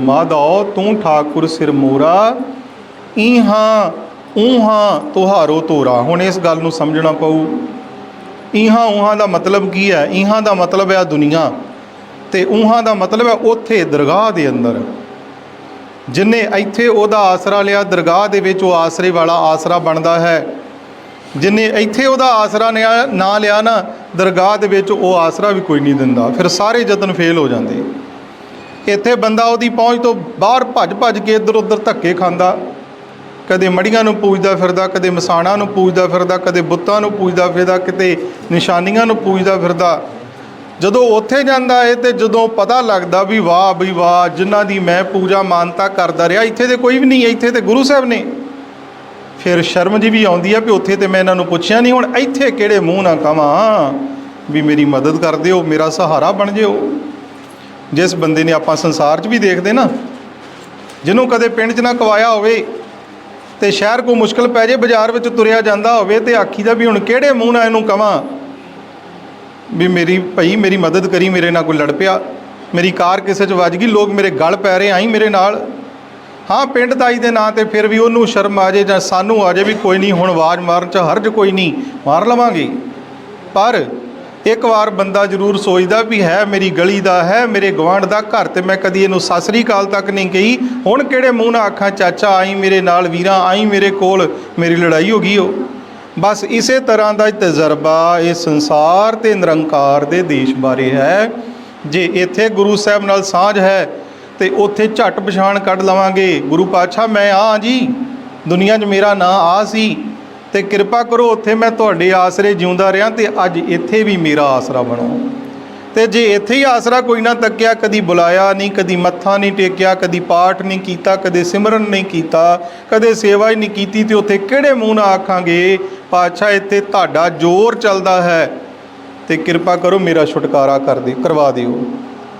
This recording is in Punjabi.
ਮਾਧੋ ਤੂੰ ਠਾਕੁਰ ਸਿਰ ਮੋਰਾ। ਇਹਾਂ ਉਹਾਂ ਤੁਹਾਰੋ ਤੋਰਾ ਹੁਣ ਇਸ ਗੱਲ ਨੂੰ ਸਮਝਣਾ ਪਊ। ਇਹਾਂ ਉਹਾਂ ਦਾ ਮਤਲਬ ਕੀ ਹੈ? ਇਹਾਂ ਦਾ ਮਤਲਬ ਹੈ ਦੁਨੀਆ। ਤੇ ਉਹਾਂ ਦਾ ਮਤਲਬ ਹੈ ਉੱਥੇ ਦਰਗਾਹ ਦੇ ਅੰਦਰ। ਜਿਨੇ ਇੱਥੇ ਉਹਦਾ ਆਸਰਾ ਲਿਆ, ਦਰਗਾਹ ਦੇ ਵਿੱਚ ਉਹ ਆਸਰੇ ਵਾਲਾ ਆਸਰਾ ਬਣਦਾ ਹੈ। ਜਿਨੇ ਇੱਥੇ ਉਹਦਾ ਆਸਰਾ ਨਿਆ- ਨਾ ਲਿਆ ਨਾ, ਦਰਗਾਹ ਦੇ ਵਿੱਚ ਉਹ ਆਸਰਾ ਵੀ ਕੋਈ ਨਹੀਂ ਦਿੰਦਾ। ਫਿਰ ਸਾਰੇ ਯਤਨ ਫੇਲ ਹੋ ਜਾਂਦੇ। ਇੱਥੇ ਬੰਦਾ ਉਹਦੀ ਪਹੁੰਚ ਤੋਂ ਬਾਹਰ ਭੱਜ ਭੱਜ ਕੇ ਇੱਧਰ ਉੱਧਰ ਧੱਕੇ ਖਾਂਦਾ। ਕਦੇ ਮੜੀਆਂ ਨੂੰ ਪੂਜਦਾ ਫਿਰਦਾ, ਕਦੇ ਮਸਾਣਾ ਨੂੰ ਪੂਜਦਾ ਫਿਰਦਾ, ਕਦੇ ਬੁੱਤਾਂ ਨੂੰ ਪੂਜਦਾ ਫਿਰਦਾ, ਕਿਤੇ ਨਿਸ਼ਾਨੀਆਂ ਨੂੰ ਪੂਜਦਾ ਫਿਰਦਾ। ਜਦੋਂ ਉੱਥੇ ਜਾਂਦਾ ਏ ਤੇ ਜਦੋਂ ਪਤਾ ਲੱਗਦਾ ਵੀ ਵਾਹ ਵੀ ਵਾਹ, ਜਿਨ੍ਹਾਂ ਦੀ ਮੈਂ ਪੂਜਾ ਮਾਨਤਾ ਕਰਦਾ ਰਿਹਾ, ਇੱਥੇ ਤੇ ਕੋਈ ਵੀ ਨਹੀਂ ਇੱਥੇ ਤੇ ਗੁਰੂ ਸਾਹਿਬ ਨੇ। ਫਿਰ ਸ਼ਰਮ ਜੀ ਵੀ ਆਉਂਦੀ ਆ ਵੀ ਉੱਥੇ ਤੇ ਮੈਂ ਇਹਨਾਂ ਨੂੰ ਪੁੱਛਿਆ ਨਹੀਂ, ਹੁਣ ਇੱਥੇ ਕਿਹੜੇ ਮੂੰਹ ਨਾਲ ਕਵਾਂ ਵੀ ਮੇਰੀ ਮਦਦ ਕਰ ਦਿਓ, ਮੇਰਾ ਸਹਾਰਾ ਬਣ ਜਿਓ। ਜਿਸ ਬੰਦੇ ਨੇ ਆਪਾਂ ਸੰਸਾਰ 'ਚ ਵੀ ਦੇਖਦੇ ਨਾ, ਜਿਹਨੂੰ ਕਦੇ ਪਿੰਡ 'ਚ ਨਾ ਕਵਾਇਆ ਹੋਵੇ ਤੇ ਸ਼ਹਿਰ ਕੋ ਮੁਸ਼ਕਲ ਪੈ ਜੇ, ਬਾਜ਼ਾਰ ਵਿੱਚ ਤੁਰਿਆ ਜਾਂਦਾ ਹੋਵੇ ਤੇ ਆਖੀਦਾ ਵੀ ਹੁਣ ਕਿਹੜੇ ਮੂੰਹ ਨਾਲ ਇਹਨੂੰ ਕਵਾਂ? ਵੀ ਮੇਰੀ ਭਈ, ਮੇਰੀ ਮਦਦ ਕਰੀ, ਮੇਰੇ ਨਾਲ ਕੋਈ ਲੜ ਪਿਆ, ਮੇਰੀ ਕਾਰ ਕਿਸੇ 'ਚ ਵੱਜ ਗਈ, ਲੋਕ ਮੇਰੇ ਗਲ ਪੈ ਰਹੇ, ਆਈ ਮੇਰੇ ਨਾਲ। ਹਾਂ, ਪਿੰਡ ਦਾਈ ਦੇ ਨਾਂ ਤੇ ਫਿਰ ਵੀ ਉਹਨੂੰ ਸ਼ਰਮ ਆ ਜੇ ਜਾਂ ਸਾਨੂੰ ਆ ਜੇ ਵੀ ਕੋਈ ਨਹੀਂ, ਹੁਣ ਆਵਾਜ਼ ਮਾਰਨ 'ਚ ਹਰਜ ਕੋਈ ਨਹੀਂ, ਮਾਰ ਲਵਾਂਗੇ। ਪਰ ਇੱਕ ਵਾਰ ਬੰਦਾ ਜ਼ਰੂਰ ਸੋਚਦਾ ਵੀ ਹੈ, ਮੇਰੀ ਗਲੀ ਦਾ ਹੈ, ਮੇਰੇ ਗਵਾਂਢ ਦਾ ਘਰ ਤੇ ਮੈਂ ਕਦੀ ਇਹਨੂੰ ਸਾਸਰੀ ਕਾਲ ਤੱਕ ਨਹੀਂ ਗਈ ਹੁਣ ਕਿਹੜੇ ਮੂੰਹ ਨਾਲ ਆਖਾਂ, ਚਾਚਾ ਆਈ ਮੇਰੇ ਨਾਲ, ਵੀਰਾਂ ਆਈ ਮੇਰੇ ਕੋਲ, ਮੇਰੀ ਲੜਾਈ ਹੋ ਗਈ ਉਹ ਬਸ ਇਸੇ ਤਰ੍ਹਾਂ ਦਾ ਤਜਰਬਾ ਇਹ ਸੰਸਾਰ ਤੇ ਨਿਰੰਕਾਰ ਦੇ ਦੇਸ਼ ਬਾਰੇ ਹੈ। ਜੇ ਇੱਥੇ ਗੁਰੂ ਸਾਹਿਬ ਨਾਲ ਸਾਂਝ ਹੈ, ਤੇ ਉੱਥੇ ਝਟ ਪਛਾਣ ਕੱਢ ਲਵਾਂਗੇ। ਗੁਰੂ ਪਾਤਸ਼ਾਹ, ਮੈਂ ਆ ਜੀ। ਦੁਨੀਆ 'ਚ ਮੇਰਾ ਨਾਂ ਆ ਸੀ। ਤੇ ਕਿਰਪਾ ਕਰੋ, ਉੱਥੇ ਮੈਂ ਤੁਹਾਡੇ ਆਸਰੇ ਜਿਉਂਦਾ ਰਿਹਾ ਤੇ ਅੱਜ ਇੱਥੇ ਵੀ ਮੇਰਾ ਆਸਰਾ ਬਣੋ। ਤੇ ਜੇ ਇੱਥੇ ਹੀ ਆਸਰਾ ਕੋਈ ਨਾ ਤੱਕਿਆ, ਕਦੀ ਬੁਲਾਇਆ ਨਹੀਂ, ਕਦੀ ਮੱਥਾ ਨਹੀਂ ਟੇਕਿਆ, ਕਦੀ ਪਾਠ ਨਹੀਂ ਕੀਤਾ, ਕਦੇ ਸਿਮਰਨ ਨਹੀਂ ਕੀਤਾ, ਕਦੇ ਸੇਵਾ ਹੀ ਨਹੀਂ ਕੀਤੀ, ਤੇ ਉੱਥੇ ਕਿਹੜੇ ਮੂੰਹ ਨਾਲ ਆਖਾਂਗੇ, ਪਾਤਸ਼ਾਹ, ਇੱਥੇ ਤੁਹਾਡਾ ਜ਼ੋਰ ਚੱਲਦਾ ਹੈ ਤੇ ਕਿਰਪਾ ਕਰੋ, ਮੇਰਾ ਛੁਟਕਾਰਾ ਕਰ ਦਿਓ ਕਰਵਾ ਦਿਓ।